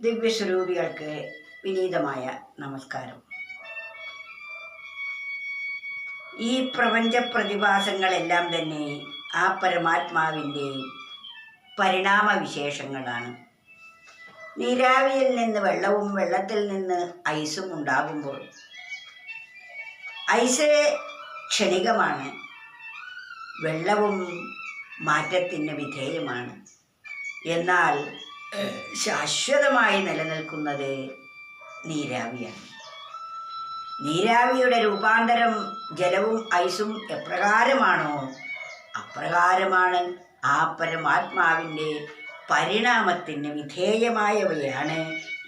ദിവ്യസ്വരൂപികൾക്ക് വിനീതമായ നമസ്കാരം. ഈ പ്രപഞ്ച പ്രതിഭാസങ്ങളെല്ലാം തന്നെ ആ പരമാത്മാവിന്റെ പരിണാമവിശേഷങ്ങളാണ്. നീരാവിയിൽ നിന്ന് വെള്ളവും വെള്ളത്തിൽ നിന്ന് ഐസും ഉണ്ടാകുമ്പോൾ ഐസ് ക്ഷണികമാണ് വെള്ളവും മാറ്റത്തിന് വിധേയമാണ്. എന്നാൽ ശാശ്വതമായി നിലനിൽക്കുന്നത് നീരാവിയാണ്. നീരാവിയുടെ രൂപാന്തരം ജലവും ഐസും എപ്രകാരമാണോ അപ്രകാരമാണ് ആ പരമാത്മാവിന്റെ പരിണാമത്തിന് വിധേയമായവയാണ്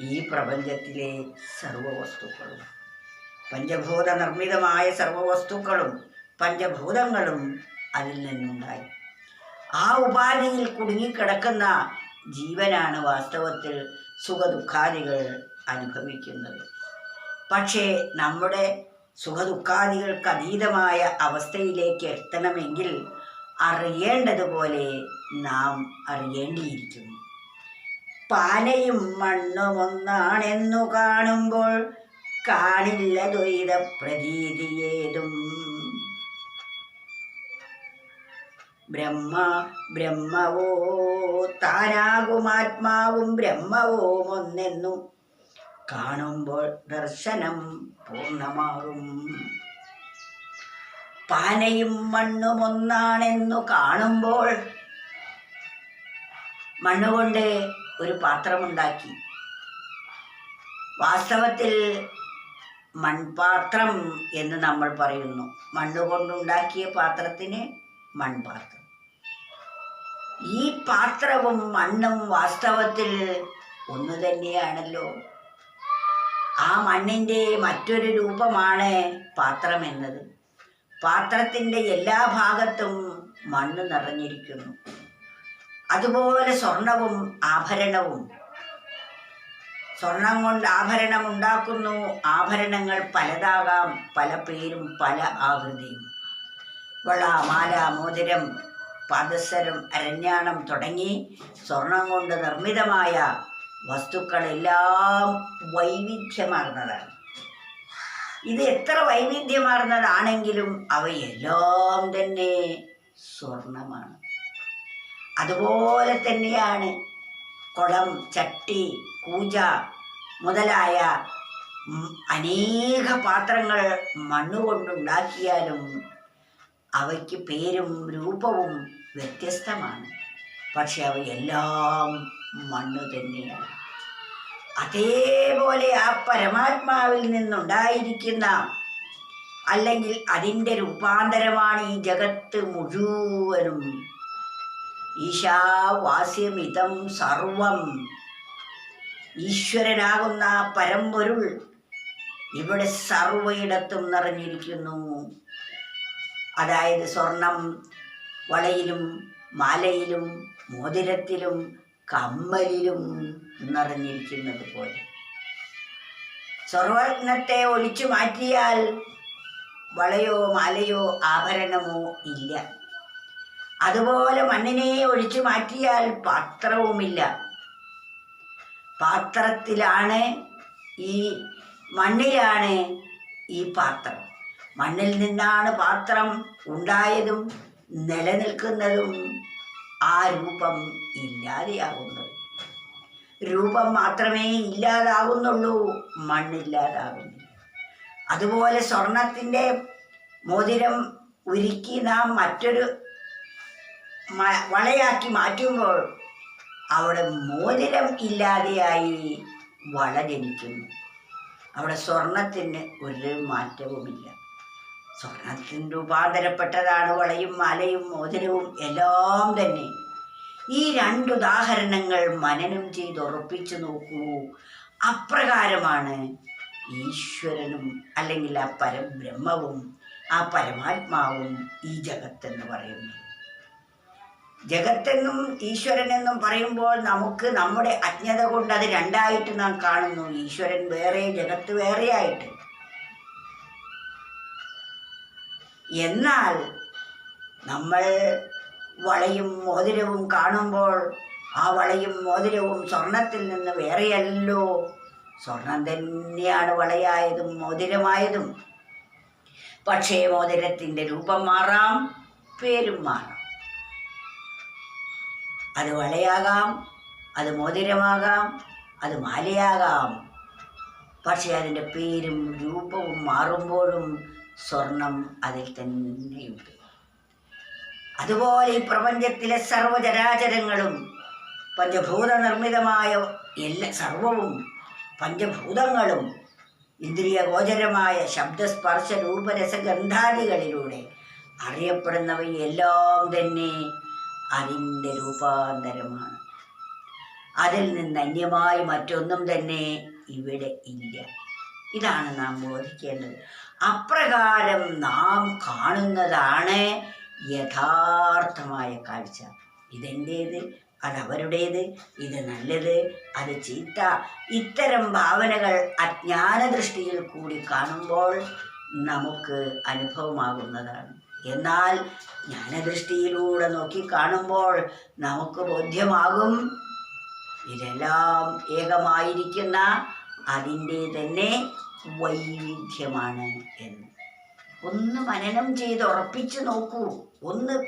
ഈ പ്രപഞ്ചത്തിലെ സർവവസ്തുക്കളും. പഞ്ചഭൂത നിർമ്മിതമായ സർവവസ്തുക്കളും പഞ്ചഭൂതങ്ങളും അതിൽ നിന്നുണ്ടായി. ആ ഉപാധിയിൽ കുടുങ്ങിക്കിടക്കുന്ന ജീവനാണ് വാസ്തവത്തിൽ സുഖദുഃഖാദികൾ അനുഭവിക്കുന്നത്. പക്ഷേ നമ്മുടെ സുഖദുഃഖാദികൾക്ക് അതീതമായ അവസ്ഥയിലേക്ക് എത്തണമെങ്കിൽ അറിയേണ്ടതുപോലെ നാം അറിയേണ്ടിയിരിക്കുന്നു. പാനയും മണ്ണും ഒന്നാണെന്നു കാണുമ്പോൾ കാണില്ല ദ്വൈത പ്രതീതിയേതും ബ്രഹ്മ ബ്രഹ്മവോ താനാകുമാത്മാവും ബ്രഹ്മവും ഒന്നെന്നു കാണുമ്പോൾ ദർശനം പൂർണമാകും. പാനയും മണ്ണും ഒന്നാണെന്നു കാണുമ്പോൾ മണ്ണുകൊണ്ട് ഒരു പാത്രമുണ്ടാക്കി. വാസ്തവത്തിൽ മൺപാത്രം എന്ന് നമ്മൾ പറയുന്നു. മണ്ണുകൊണ്ടുണ്ടാക്കിയ പാത്രത്തിന് മൺപാത്രം. ഈ പാത്രവും മണ്ണും വാസ്തവത്തിൽ ഒന്നു തന്നെയാണല്ലോ. ആ മണ്ണിന്റെ മറ്റൊരു രൂപമാണ് പാത്രം എന്നത്. പാത്രത്തിന്റെ എല്ലാ ഭാഗത്തും മണ്ണ് നിറഞ്ഞിരിക്കുന്നു. അതുപോലെ സ്വർണവും ആഭരണവും. സ്വർണം കൊണ്ട് ആഭരണം ഉണ്ടാക്കുന്നു. ആഭരണങ്ങൾ പലതാകാം പല പേരും പല ആകൃതിയും. വള മാല മോതിരം പാദസരം അരഞ്ഞാണം തുടങ്ങി സ്വർണം കൊണ്ട് നിർമ്മിതമായ വസ്തുക്കളെല്ലാം വൈവിധ്യമാർന്നതാണ്. ഇത് എത്ര വൈവിധ്യമാർന്നതാണെങ്കിലും അവയെല്ലാം തന്നെ സ്വർണമാണ്. അതുപോലെ തന്നെയാണ് കുളം ചട്ടി കൂജ മുതലായ അനേക പാത്രങ്ങൾ മണ്ണുകൊണ്ടുണ്ടാക്കിയാലും അവയ്ക്ക് പേരും രൂപവും വ്യത്യസ്തമാണ്. പക്ഷെ അവയെല്ലാം മണ്ണ് തന്നെയാണ്. അതേപോലെ ആ പരമാത്മാവിൽ നിന്നുണ്ടായിരിക്കുന്ന അല്ലെങ്കിൽ അതിന്റെ രൂപാന്തരമാണ് ഈ ജഗത്ത് മുഴുവനും. ഈശാവാസ്യമിതം സർവം. ഈശ്വരനാകുന്ന പരമ്പൊരുൾ ഇവിടെ സർവയിടത്തും നിറഞ്ഞിരിക്കുന്നു. അതായത് സ്വർണം വളയിലും മാലയിലും മോതിരത്തിലും കമ്മലിലും നിറഞ്ഞിരിക്കുന്നത് പോലെ. സ്വർവർണത്തെ ഒളിച്ചു മാറ്റിയാൽ വളയോ മാലയോ ആഭരണമോ ഇല്ല. അതുപോലെ മണ്ണിനെ ഒഴിച്ചു മാറ്റിയാൽ പാത്രവുമില്ല. പാത്രത്തിലാണ് ഈ മണ്ണിലാണ് ഈ പാത്രം. മണ്ണിൽ നിന്നാണ് പാത്രം ഉണ്ടായതും നിലനിൽക്കുന്നതും ആ രൂപം ഇല്ലാതെയാകുന്നത് രൂപം മാത്രമേ ഇല്ലാതാകുന്നുള്ളൂ മണ്ണില്ലാതാകുന്നു അതുപോലെ സ്വർണത്തിന്റെ മോതിരം ഉരുക്കി നാം മറ്റൊരു വളയാക്കി മാറ്റുമ്പോൾ അവിടെ മോതിരം ഇല്ലാതെയായി വള ജനിക്കുന്നു. അവിടെ സ്വർണത്തിന് ഒരു മാറ്റവുമില്ല. സ്വർണത്തിന് രൂപാന്തരപ്പെട്ടതാണ് വളയും മാലയും മോതിരവും എല്ലാം തന്നെ. ഈ രണ്ടുദാഹരണങ്ങൾ മനനം ചെയ്ത് ഉറപ്പിച്ചു നോക്കൂ. അപ്രകാരമാണ് ഈശ്വരനും അല്ലെങ്കിൽ ആ പരബ്രഹ്മവും ആ പരമാത്മാവും ഈ ജഗത്തെന്ന് പറയുന്നത്. ജഗത്തെന്നും ഈശ്വരനെന്നും പറയുമ്പോൾ നമുക്ക് നമ്മുടെ അജ്ഞത കൊണ്ട് അത് രണ്ടായിട്ട് നാം കാണുന്നു. ഈശ്വരൻ വേറെ ജഗത്ത് വേറെയായിട്ട്. എന്നാൽ നമ്മൾ വളയും മോതിരവും കാണുമ്പോൾ ആ വളയും മോതിരവും സ്വർണത്തിൽ നിന്ന് വേറെയല്ലോ. സ്വർണം തന്നെയാണ് വളയായതും മോതിരമായതും. പക്ഷേ മോതിരത്തിന്റെ രൂപം മാറാം പേരും മാറാം. അത് വളയാകാം അത് മോതിരമാകാം അത് മാലയാകാം. പക്ഷേ അതിന്റെ പേരും രൂപവും മാറുമ്പോഴും സ്വർണം അതിൽ തന്നെയുണ്ട്. അതുപോലെ ഈ പ്രപഞ്ചത്തിലെ സർവചരാചരങ്ങളും പഞ്ചഭൂത നിർമ്മിതമായ എല്ലാ സർവവും പഞ്ചഭൂതങ്ങളും ഇന്ദ്രിയ ഗോചരമായ ശബ്ദസ്പർശ രൂപരസഗന്ധാദികളിലൂടെ അറിയപ്പെടുന്നവയെല്ലാം തന്നെ അതിന്റെ രൂപാന്തരമാണ്. അതിൽ നിന്ന് അന്യമായി മറ്റൊന്നും തന്നെ ഇവിടെ ഇല്ല. ഇതാണ് നാം ബോധിക്കേണ്ടത്. അപ്രകാരം നാം കാണുന്നതാണ് യഥാർത്ഥമായ കാഴ്ച. ഇതെന്റേത് അതവരുടേത്? ഇത് നല്ലത്? അത് ചീത്ത? ഇത്തരം ഭാവനകൾ അജ്ഞാന ദൃഷ്ടിയിൽ കൂടി കാണുമ്പോൾ നമുക്ക് അനുഭവമാകുന്നതാണ്. എന്നാൽ ജ്ഞാനദൃഷ്ടിയിലൂടെ നോക്കി കാണുമ്പോൾ നമുക്ക് ബോധ്യമാകും ഇതെല്ലാം ഏകമായിരിക്കുന്ന അതിന്റെ തന്നെ വൈവിധ്യമാണ് എന്ന്. ഒന്ന് മനനം ചെയ്ത് ഉറപ്പിച്ച് നോക്കൂ. ഒന്ന്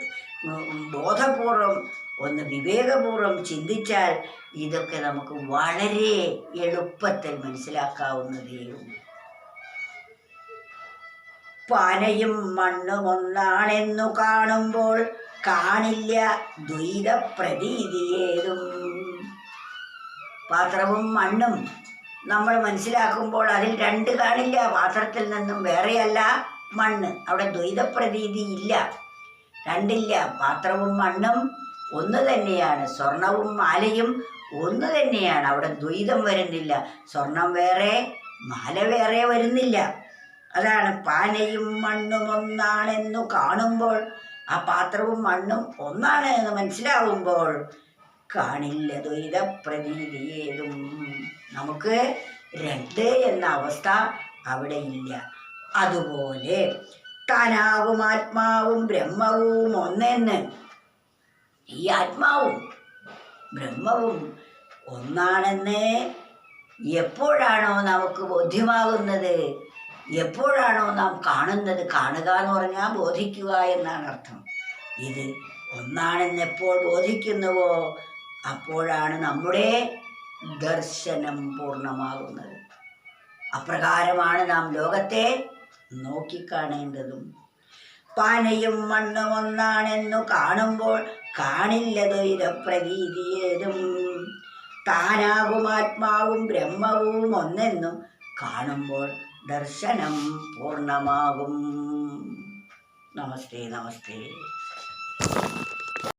ബോധപൂർവം ഒന്ന് വിവേകപൂർവം ചിന്തിച്ചാൽ ഇതൊക്കെ നമുക്ക് വളരെ എളുപ്പത്തിൽ മനസ്സിലാക്കാവുന്നതേ ഉള്ളൂ. പാനയും മണ്ണും ഒന്നാണെന്നു കാണുമ്പോൾ കാണില്ല ദ്വൈത പ്രതീതിയേതും പാത്രവും മണ്ണും നമ്മൾ മനസ്സിലാക്കുമ്പോൾ അതിൽ രണ്ട് കാണില്ല. പാത്രത്തിൽ നിന്നും വേറെയല്ല മണ്ണ്. അവിടെ ദ്വൈത പ്രതീതി ഇല്ല. രണ്ടില്ല. പാത്രവും മണ്ണും ഒന്ന് തന്നെയാണ്. സ്വർണവും മാലയും ഒന്ന് തന്നെയാണ്. അവിടെ ദ്വൈതം വരുന്നില്ല. സ്വർണം വേറെ മാല വേറെ വരുന്നില്ല. അതാണ് പാനയും മണ്ണും ഒന്നാണെന്നു കാണുമ്പോൾ ആ പാത്രവും മണ്ണും ഒന്നാണ് എന്ന് മനസ്സിലാവുമ്പോൾ കാണില്ല. ദ്വൈത പ്രതീതിയേതും നമുക്ക് രണ്ട് എന്ന അവസ്ഥ അവിടെ ഇല്ല. അതുപോലെ താനാവും ആത്മാവും ബ്രഹ്മവും ഒന്നെന്ന്. ഈ ആത്മാവും ബ്രഹ്മവും ഒന്നാണെന്ന് എപ്പോഴാണോ നമുക്ക് ബോധ്യമാകുന്നത്? എപ്പോഴാണോ നാം കാണുന്നത്? കാണുക എന്ന് പറഞ്ഞാൽ ബോധിക്കുക എന്നാണ് അർത്ഥം. ഇത് ഒന്നാണെന്ന് എപ്പോൾ ബോധിക്കുന്നുവോ? അപ്പോഴാണ് നമ്മുടെ ദർശനം പൂർണമാകുന്നത്. അപ്രകാരമാണ് നാം ലോകത്തെ നോക്കിക്കാണേണ്ടതും. പാനയും മണ്ണും ഒന്നാണെന്നു കാണുമ്പോൾ കാണില്ല ദ്വൈതപ്രതീതിയേതും താനാകും ആത്മാവും ബ്രഹ്മവും ഒന്നെന്നും കാണുമ്പോൾ ദർശനം പൂർണമാകും. നമസ്തേ നമസ്തേ.